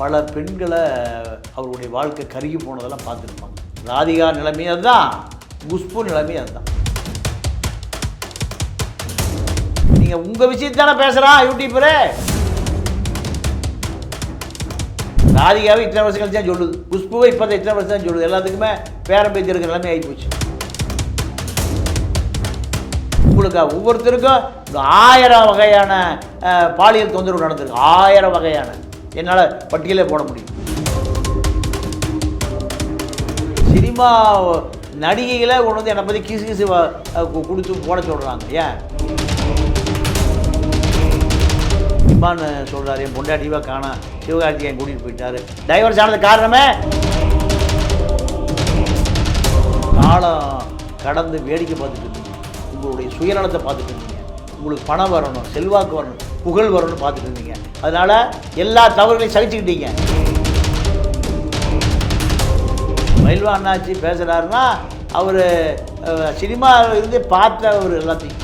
பல பெண்களை அவருடைய வாழ்க்கை கருகி போனதெல்லாம் பார்த்துருப்பாங்க. ராதிகா நிலைமையை அதுதான். குஷ்பு நிலைமையை அதுதான். நீங்கள் உங்கள் விஷயத்தானே பேசுகிறான் யூடியூப்பரு ராதிகாவை இத்தனை வருஷம் கழிச்சு தான் சொல்லுது. குஷ்புவை இப்போ இத்தனை வருஷம் தான் சொல்லுது. எல்லாத்துக்குமே பேரம் பேச்சு இருக்கிற நிலைமை ஆகி போச்சு உங்களுக்கு ஒவ்வொருத்தருக்கும் இந்த ஆயிரம் வகையான பாலியல் தொந்தரவு நடந்திருக்கு. ஆயிரம் வகையான. என்னால் பட்டியலே போட முடியும். சினிமா நடிகைகளை கொண்டு வந்து என்னை பற்றி கிசு கிசு கொடுத்து போட சொல்கிறாங்க ஏன்? இம்மான் சொல்கிறாரு என் பொண்டாட்டிவா காணா. சிவகார்த்திகேயன் கூட்டிகிட்டு போயிட்டாரு. டைவர்ஸ் ஆனது காரணமே? காலம் கடந்து வேடிக்கை பார்த்துட்டு இருந்தீங்க. உங்களுடைய சுயநலத்தை பார்த்துட்டு இருந்தீங்க. உங்களுக்கு பணம் வரணும் செல்வாக்கு வரணும். புகழ் வரணும்னு பார்த்துட்டு இருந்தீங்க. அதனால எல்லா தவறுகளையும் சகிச்சுக்கிட்டீங்க. மயில்வா அண்ணாச்சி பேசுகிறாருன்னா அவர் சினிமாவில் இருந்து பார்த்த அவர் எல்லாத்தையும்.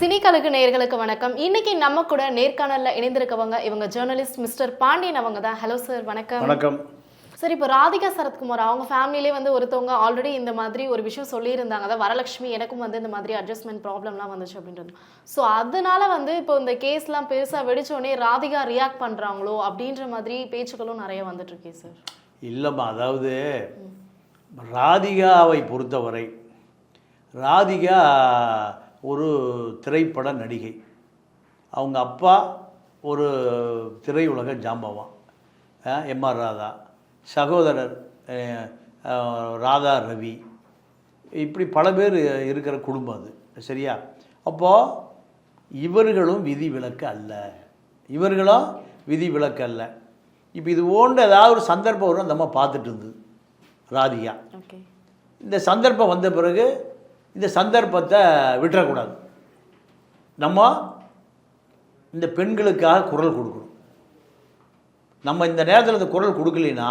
சினி கலக்கு நேயர்களுக்கு வணக்கம். இன்னைக்கு நம்ம கூட நேர்காணல்ல இணைந்திருக்கவங்க இவங்க ஜேர்னலிஸ்ட் மிஸ்டர் பாண்டியன் அவங்க தான் ஹலோ சார் வணக்கம். வணக்கம். சார் இப்போ ராதிகா சரத்குமார் அவங்க ஃபேமிலியிலே வந்து ஒருத்தவங்க ஆல்ரெடி இந்த மாதிரி ஒரு விஷயம் சொல்லியிருந்தாங்க. அதாவது வரலட்சுமி எனக்கும் வந்து இந்த மாதிரி அட்ஜஸ்ட்மெண்ட் ப்ராப்ளம்லாம் வந்துச்சு அப்படின்றது. ஸோ அதனால வந்து இப்போ இந்த கேஸ்லாம் பெருசாக வெடிச்சோடனே ராதிகா ரியாக்ட் பண்ணுறாங்களோ அப்படின்ற மாதிரி பேச்சுக்களும் நிறைய வந்துட்டுருக்கே சார். இல்லைம்மா அதாவது ராதிகாவை பொறுத்தவரை ராதிகா ஒரு திரைப்பட நடிகை. அவங்க அப்பா ஒரு திரையுலக ஜாம்பவான். M R Radha. சகோதரர் ராதா ரவி. இப்படி பல பேர் இருக்கிற குடும்பம் அது சரியா? அப்போது இவர்களும் விதி விலக்கு அல்ல. இவர்களும் விதி விலக்கு அல்ல. இப்போ இது போன்ற ஏதாவது ஒரு சந்தர்ப்பம் வரும் அந்த அம்மா பார்த்துட்டு இருந்தது ராதிகா. இந்த சந்தர்ப்பம் வந்த பிறகு இந்த சந்தர்ப்பத்தை விட்டுறக்கூடாது. நம்ம இந்த பெண்களுக்காக குரல் கொடுக்கணும். நம்ம இந்த நேரத்தில் இந்த குரல் கொடுக்கலினா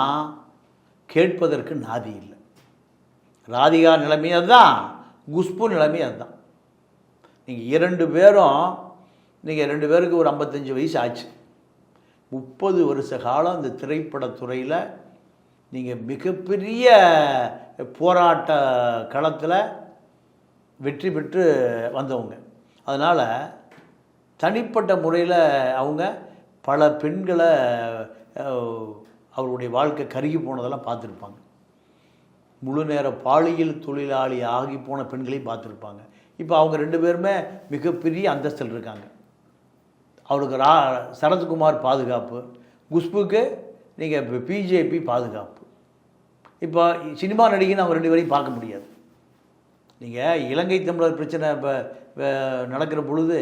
கேட்பதற்கு நாதி இல்லை. ராதிகா நிலைமை அதுதான் குஷ்பு நிலைமை அதுதான். நீங்கள் இரண்டு பேரும் நீங்கள் ரெண்டு பேருக்கு ஒரு ஐம்பத்தஞ்சு வயசு ஆச்சு. முப்பது வருஷ காலம் இந்த திரைப்படத்துறையில் நீங்கள் மிகப்பெரிய போராட்ட களத்தில் வெற்றி பெற்று வந்தவங்க. அதனால் தனிப்பட்ட முறையில் அவங்க பல பெண்களை அவருடைய வாழ்க்கை கருகி போனதெல்லாம் பார்த்துருப்பாங்க. முழு நேர பாலியல் தொழிலாளி ஆகி போன பெண்களையும் பார்த்துருப்பாங்க. இப்போ அவங்க ரெண்டு பேருமே மிகப்பெரிய அந்தஸ்தில் இருக்காங்க. அவருக்கு ரா சரத்குமார் பாதுகாப்பு குஷ்புக்கு நீங்கள் இப்போ பிஜேபி பாதுகாப்பு. இப்போ சினிமா நடிகைன்னு அவங்க ரெண்டு பேரையும் பார்க்க முடியாது. நீங்கள் இலங்கை தமிழர் பிரச்சனை இப்போ நடக்கிற பொழுது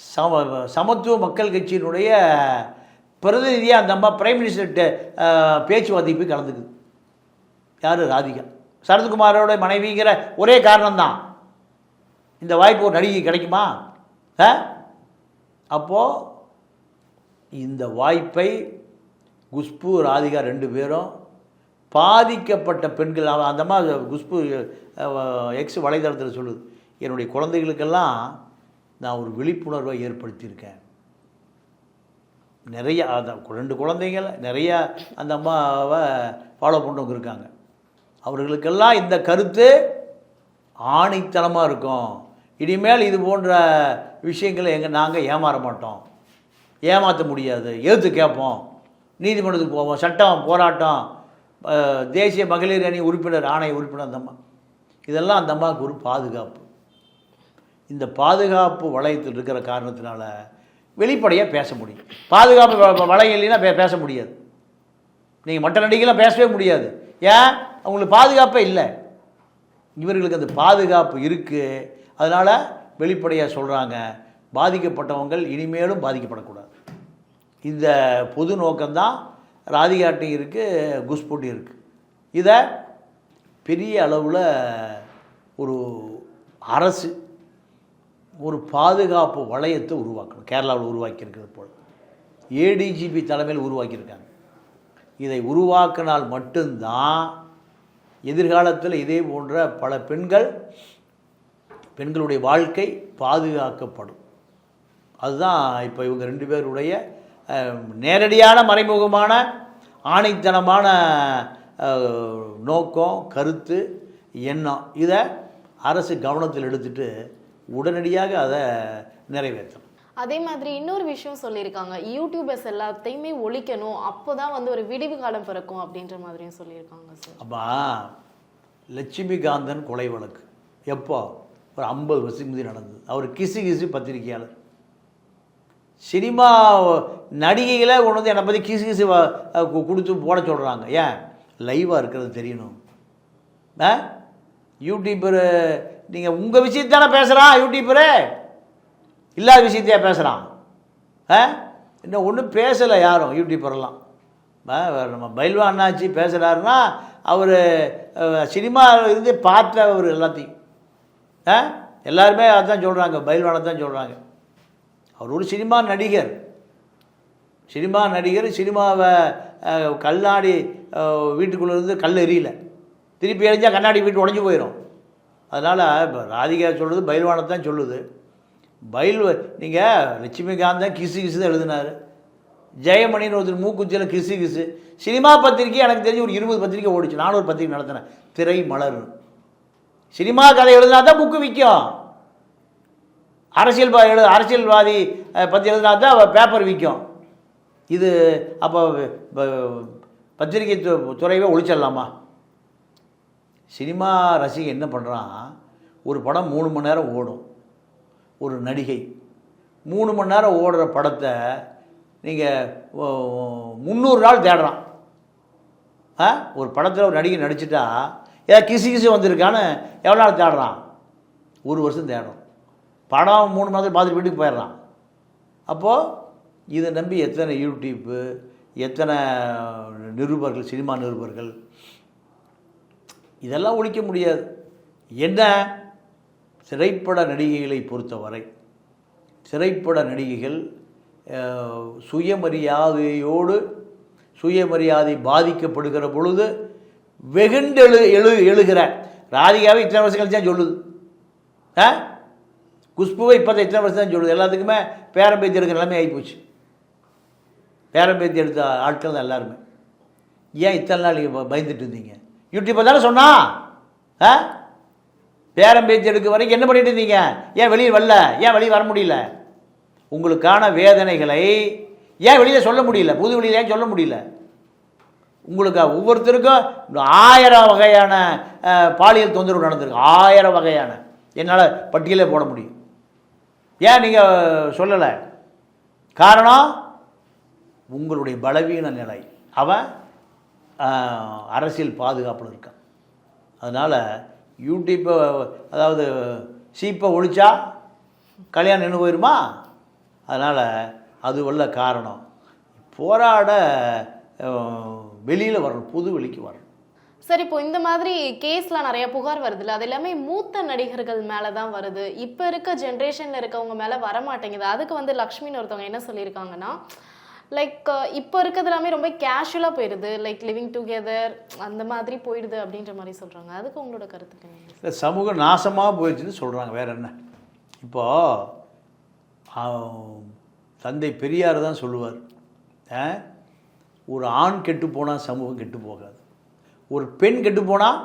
சம சமத்துவ மக்கள் கட்சியினுடைய பிரதிநிதியாக அந்த அம்மா பிரைம் மினிஸ்டர்கிட்ட பேச்சுவார்த்தைக்கு போய் கலந்துக்குது. யார்? ராதிகா. சரத்குமாரோட மனைவிங்கிற ஒரே காரணம்தான். இந்த வாய்ப்பு ஒரு நடிகை கிடைக்குமா? ஆ? அப்போது இந்த வாய்ப்பை குஷ்பு ராதிகா ரெண்டு பேரும் பாதிக்கப்பட்ட பெண்கள் அந்த மாதிரி குஷ்பு எக்ஸ் வலைதளத்தில் சொல்லுது என்னுடைய குழந்தைகளுக்கெல்லாம் நான் ஒரு விழிப்புணர்வை ஏற்படுத்தியிருக்கேன். நிறைய அதான் ரெண்டு குழந்தைகள் நிறைய அந்த அம்மாவை ஃபாலோ பண்ணவங்க இருக்காங்க. அவர்களுக்கெல்லாம் இந்த கருத்து ஆணித்தனமாக இருக்கும். இனிமேல் இது போன்ற விஷயங்களை எங்கள் நாங்கள் ஏமாற மாட்டோம். ஏமாற்ற முடியாது. எதிர்த்து கேட்போம். நீதிமன்றத்துக்கு போவோம். சட்டம் போராட்டம் தேசிய மகளிர் அணி உறுப்பினர் ஆணைய உறுப்பினர் அந்த அம்மா. இதெல்லாம் அந்த அம்மாவுக்கு ஒரு பாதுகாப்பு. இந்த பாதுகாப்பு வளையத்தில் இருக்கிற காரணத்தினால வெளிப்படையாக பேச முடியும். பாதுகாப்பு வ- வளையம் இல்லைன்னா பே பேச முடியாது. நீங்கள் மற்ற நடிகைலாம் பேசவே முடியாது. ஏன்? அவங்களுக்கு பாதுகாப்பே இல்லை. இவர்களுக்கு அந்த பாதுகாப்பு இருக்குது அதனால் வெளிப்படையாக சொல்கிறாங்க பாதிக்கப்பட்டவங்கள் இனிமேலும் பாதிக்கப்படக்கூடாது. இந்த பொது நோக்கம்தான் ராதிகாட்டையும் இருக்குது குஷ்புட்டையும் இருக்குது இதை பெரிய அளவில் ஒரு அரசு ஒரு பாதுகாப்பு வளையத்தை உருவாக்கணும். கேரளாவில் உருவாக்கியிருக்கிறது போல். ஏடிஜிபி தலைமையில் உருவாக்கியிருக்காங்க. இதை உருவாக்கினால் மட்டும்தான் எதிர்காலத்தில் இதே போன்ற பல பெண்கள் பெண்களுடைய வாழ்க்கை பாதுகாக்கப்படும். அதுதான் இப்போ இவங்க ரெண்டு பேருடைய நேரடியான மறைமுகமான ஆணைத்தனமான நோக்கம் கருத்து எண்ணம். இதை அரசு கவனத்தில் எடுத்துகிட்டு உடனடியாக அதை நிறைவேற்றணும். அதே மாதிரி இன்னொரு விஷயம் சொல்லியிருக்காங்க. யூடியூபர்ஸ் எல்லாத்தையுமே ஒழிக்கணும். அப்போதான் வந்து ஒரு விடிவு காலம் பிறக்கும் அப்படின்ற மாதிரியும் சொல்லியிருக்காங்க சார் அப்போ லட்சுமிகாந்தன் கொலை வழக்கு. எப்போ? ஒரு ஐம்பது வருஷத்துக்கு முந்தைய நடந்தது. அவர் கிசு கிசு பத்திரிகையாளர். சினிமா நடிகைகளை கொண்டு வந்து என்னை பற்றி கிசு கிசு கொடுத்து போட சொல்கிறாங்க ஏன்? லைவாக இருக்கிறது தெரியணும். ஆ? யூடியூபரு நீங்கள் உங்கள் விஷயத்தானே பேசுகிறான் யூடியூபரு? இல்லாத விஷயத்தையா பேசுகிறான் ஆ? இன்னும் ஒன்றும் பேசலை யாரும் யூடியூபரெல்லாம் வேறு நம்ம பைல்வா அண்ணாச்சி பேசுகிறாருன்னா அவர் சினிமா இருந்து பார்த்தவர் எல்லாத்தையும். ஆ? எல்லாருமே அதான் சொல்கிறாங்க பைல்வானை தான் சொல்கிறாங்க அவர் ஒரு சினிமா நடிகர். சினிமா நடிகர் சினிமாவை கல்லாடி வீட்டுக்குள்ளே இருந்து கல் எரியலை திருப்பி எரிஞ்சால் கண்ணாடி வீட்டு உடஞ்சி போயிடும் அதனால் இப்போ ராதிகா சொல்லுது பயில்வானத்தான் தான் சொல்லுது. பயில் நீங்கள் லட்சுமிகாந்த் தான் கிசு கிசு தான் எழுதினார். ஜெயமணின்னு ஒருத்தர் மூக்குச்சியில் கிசு கிசு. சினிமா பத்திரிக்கை எனக்கு தெரிஞ்சு ஒரு இருபது பத்திரிக்கை ஓடிச்சு. நானும் ஒரு பத்திரிக்கை நடத்தினேன். திரை மலர் சினிமா கதை எழுதினா தான் புக்கு விற்கும். அரசியல் எழு அரசியல்வாதி பற்றி எழுதினா தான் பேப்பர் விற்கும். இது அப்போ பத்திரிகை து- துறையவே ஒழிச்சிடலாமா? சினிமா ரசிகன் என்ன பண்ணுறான் ஒரு படம் மூணு மணி நேரம் ஓடும். ஒரு நடிகை. மூணு மணி நேரம் ஓடுற படத்தை நீங்கள் முந்நூறு நாள் தேடுறான் ஆ? ஒரு படத்தில் ஒரு நடிகை நடிச்சிட்டா ஏதாவது கிசு கிசு வந்திருக்கான்னு எவ்வளோ நாள் தேடுறான்? ஒரு வருஷம் தேடுறோம் படம் மூணு மாதம் பார்த்துட்டு வீட்டுக்கு போயிடுறான். அப்போது இதை நம்பி எத்தனை யூடியூப்பு எத்தனை நிருபர்கள் சினிமா நிருபர்கள் இதெல்லாம் ஒழிக்க முடியாது. என்ன? திரைப்பட நடிகைகளை பொறுத்தவரை திரைப்பட நடிகைகள் சுயமரியாதையோடு சுயமரியாதை பாதிக்கப்படுகிற பொழுது வெகுண்டெழு எழு எழுகிற. ராதிகாவை இத்தனை வருஷம் கழிச்சு தான் சொல்லுது. ஆ? குஷ்புவை இப்போ இத்தனை வருஷம் தான் சொல்லுது. எல்லாத்துக்குமே பேரம்பேத்தி எடுக்கிற நிலைமை ஆகிப்போச்சு பேரம்பேத்தி எடுத்த ஆட்கள் தான் எல்லாருமே. ஏன் இத்தனை நாள் நீங்கள் பயந்துட்டு இருந்தீங்க? யூடியூப்பை தானே சொன்னா? ஆ? பேச்சு எடுக்க வரைக்கும் என்ன பண்ணிட்டு இருந்தீங்க? ஏன் வெளியே வரல? ஏன் வெளியே வர முடியல? உங்களுக்கான வேதனைகளை ஏன் வெளியில் சொல்ல முடியல? புது வெளியில் ஏன் சொல்ல முடியல? உங்களுக்கு ஒவ்வொருத்தருக்கும் ஆயிரம் வகையான பாலியல் தொந்தரவு நடந்திருக்கு. ஆயிரம் வகையான. என்னால் பட்டியலே போட முடியும். ஏன் நீங்கள் சொல்லலை? காரணம் உங்களுடைய பலவீன நிலை. அவன் அரசியல் பாதுகாப்பில் இருக்கான். அதனால் யூடியூப்பை அதாவது சீப்பை ஒழிச்சா கல்யாணம் நின்று போயிருமா? அதனால் அது உள்ள காரணம். போராட வெளியில் வரணும் புது வெளிக்கு வரணும். சார் இப்போ இந்த மாதிரி கேஸ்லாம் நிறைய புகார் வருதுல்ல அது எல்லாமே மூத்த நடிகர்கள் மேலே தான் வருது. இப்போ இருக்க ஜென்ரேஷனில் இருக்கவங்க மேலே வர மாட்டேங்குது அதுக்கு வந்து லக்ஷ்மின்னு ஒருத்தவங்க என்ன சொல்லியிருக்காங்கன்னா லைக் uh, இப்போ இருக்கிறது எல்லாமே ரொம்ப கேஷுவலாக போயிடுது லைக் லிவிங் டுகெதர் அந்த மாதிரி போயிடுது அப்படின்ற மாதிரி சொல்கிறாங்க அதுக்கு உங்களோட கருத்துக்கு இல்லை சமூகம் நாசமாக போயிடுச்சுன்னு சொல்கிறாங்க வேற என்ன? இப்போது தந்தை பெரியார் தான் சொல்லுவார். ஆ? ஒரு ஆண் கெட்டு போனால் சமூகம் கெட்டு போகாது. ஒரு பெண் கெட்டு போனால்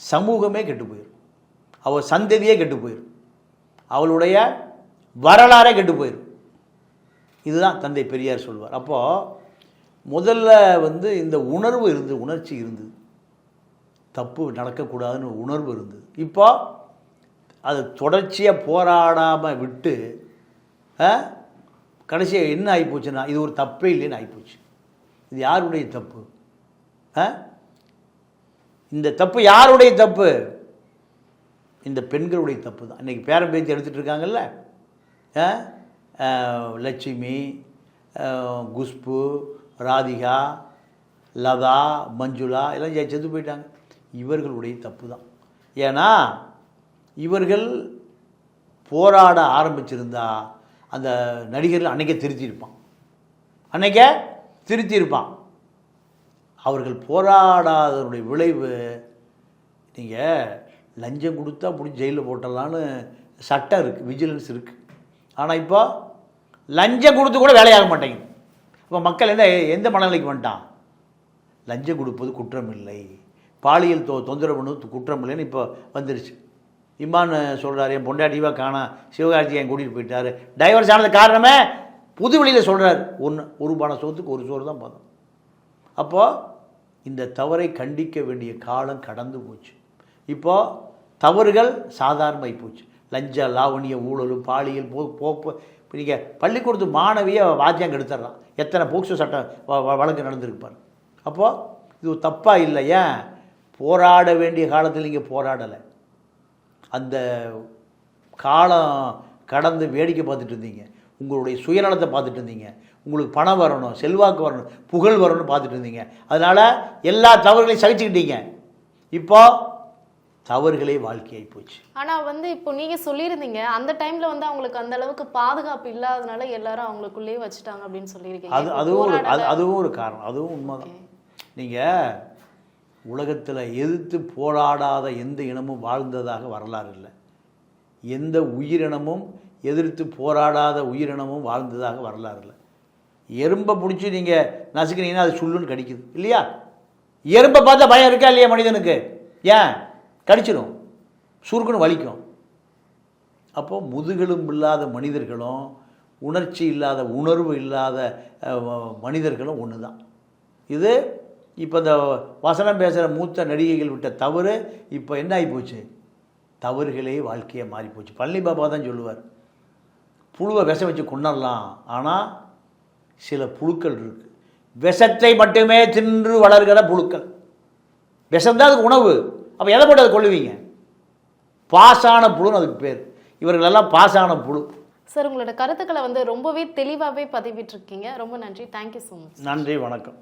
சமூகமே கெட்டு போயிடும் அவள் சந்ததியே கெட்டு போயிடும் அவளுடைய வரலாறே கெட்டு போயிடும் இதுதான் தந்தை பெரியார் சொல்வார். அப்போது முதல்ல வந்து இந்த உணர்வு இருந்தது உணர்ச்சி இருந்தது தப்பு நடக்கக்கூடாதுன்னு உணர்வு இருந்தது. இப்போ அது தொடர்ச்சியாக போராடாமல் விட்டு கடைசியாக என்ன ஆகிப்போச்சுன்னா இது ஒரு தப்பே இல்லைன்னு ஆகிப்போச்சு இது யாருடைய தப்பு? ஆ? இந்த தப்பு யாருடைய தப்பு? இந்த பெண்களுடைய தப்பு தான். இன்றைக்கி பேரம்பேத்தி பேச்சு எடுத்துகிட்டு இருக்காங்கல்ல? ஆ, லட்சுமி குஷ்பு ராதிகா லதா மஞ்சுளா எல்லாம் செத்து போயிட்டாங்க. இவர்களுடைய தப்பு தான் ஏன்னா இவர்கள் போராட ஆரம்பிச்சிருந்தா அந்த நடிகர்கள் அன்னைக்கே திருத்தியிருப்பான். அன்னைக்கே திருத்தியிருப்பான். அவர்கள் போராடாதவருடைய விளைவு நீங்கள் லஞ்சம் கொடுத்தா பிடிச்சி ஜெயிலில் போட்டலான்னு சட்டம் இருக்குது விஜிலன்ஸ் இருக்குது ஆனால் இப்போ லஞ்சம் கொடுத்து கூட வேலையாக மாட்டேங்குது. இப்போ மக்கள் என்ன எந்த மனநிலைக்கு வந்துட்டான்? லஞ்சம் கொடுப்பது குற்றம் இல்லை பாலியல் தொ தொந்தரவு பண்ணுவது குற்றம் இல்லைன்னு இப்போ வந்துருச்சு. இம்மான் சொல்கிறார் என் பொண்டாட்டிவா காணா சிவகார்த்திகை என் கூட்டிகிட்டு போயிட்டாரு. டைவர்ஸ் ஆனது காரணமே புது வழியில் சொல்கிறார் ஒன்று ஒரு பான சோத்துக்கு ஒரு சோறு தான் பார்த்தோம் அப்போது இந்த தவறை கண்டிக்க வேண்டிய காலம் கடந்து போச்சு. இப்போது தவறுகள் சாதாரணமாகி போச்சு. லஞ்ச லாவணிய ஊழலும் பாலியல் போ போப்பு நீங்கள் பள்ளிக்கூடத்து மாணவியை வாத்தியம் கெடுத்துட்றான் எத்தனை போக்சோ சட்டம் வ- வ- வழக்கு நடந்திருப்பார் அப்போது இது தப்பாக இல்லை ஏன்? போராட வேண்டிய காலத்தில் நீங்கள் போராடலை. அந்த காலம் கடந்து வேடிக்கை பார்த்துட்டு இருந்தீங்க. உங்களுடைய சுயநலத்தை பார்த்துட்டு இருந்தீங்க. உங்களுக்கு பணம் வரணும் செல்வாக்கு வரணும் புகழ் வரணும்னு பார்த்துட்டு இருந்தீங்க. அதனால் எல்லா தவறுகளையும் சகிச்சுக்கிட்டீங்க. இப்போது தவறுகளே வாழ்க்கையாகி போச்சு. ஆனா வந்து இப்போ நீங்க சொல்லியிருந்தீங்க அந்த டைம்ல வந்து அவங்களுக்கு அந்த அளவுக்கு பாதுகாப்பு இல்லாதனால எல்லாரும் அவங்களுக்குள்ளேயே வச்சுட்டாங்க அப்படின்னு சொல்லியிருக்கீங்க. அது அதுவும் ஒரு அது. அதுவும் ஒரு காரணம். அதுவும் உண்மைதான். நீங்கள் உலகத்தில் எதிர்த்து போராடாத எந்த இனமும் வாழ்ந்ததாக வரலாறு இல்லை. எந்த உயிரினமும் எதிர்த்து போராடாத உயிரினமும் வாழ்ந்ததாக வரலாறு இல்லை. எறும்பை பிடிச்சி நீங்கள் நசுக்கினீங்கன்னா அது சுள்ளுன்னு கடிக்குது. இல்லையா? எறும்பை பார்த்தா பயம் இருக்கா இல்லையா மனிதனுக்கு? ஏன்? கடிச்சிடும் சுருக்குன்னு வலிக்கும். அப்போது முதுகெலும்பு இல்லாத மனிதர்களும் உணர்ச்சி இல்லாத உணர்வு இல்லாத மனிதர்களும் ஒன்று தான் இது இப்போ இந்த வசனம் பேசுகிற மூத்த நடிகைகள் விட்ட தவறு இப்போ என்ன ஆகிப்போச்சு போச்சு தவறுகளே வாழ்க்கையை மாறிப்போச்சு. பழனி பாபா தான் சொல்லுவார். புழுவை விஷம் வச்சு கொண்டரலாம் ஆனால் சில புழுக்கள் இருக்குது விஷத்தை மட்டுமே தின்று வளர்கிற புழுக்கள். விஷம் தான் அதுக்கு உணவு. அப்போ எதை போட்டு அதை கொள்ளுவீங்க பாசான புழுன்னு அதுக்கு பேர். இவர்களெல்லாம் பாசான புழு. சார் உங்களோட கருத்துக்களை வந்து ரொம்பவே தெளிவாகவே பதிவிட்டிருக்கீங்க. ரொம்ப நன்றி. தேங்க்யூ ஸோ மச் நன்றி வணக்கம்.